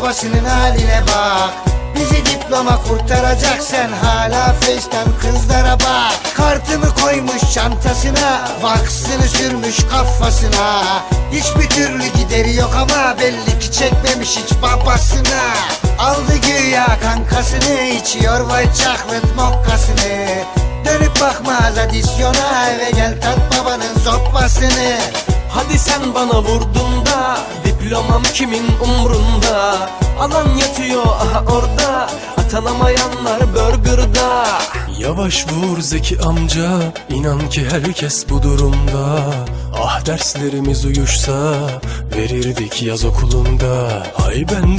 babasının haline bak. Bizi diploma kurtaracak sen hala facecam kızlara bak. Kartımı koymuş çantasına Vaksını sürmüş kafasına. Hiçbir türlü gideri yok ama belli ki çekmemiş hiç babasına. Aldı güya kankasını içiyor white chocolate mokkasını. Dönüp bakmaz adisyona eve gel tat babanın sopasını Hadi sen bana vurdun da Diplomam kimin umrunda? Alan yatıyor aha orada Atanamayanlar burgerda. Yavaş vur Zeki amca inan ki herkes bu durumda. Ah derslerimiz uyuşsa Verirdik yaz okulunda. Hay ben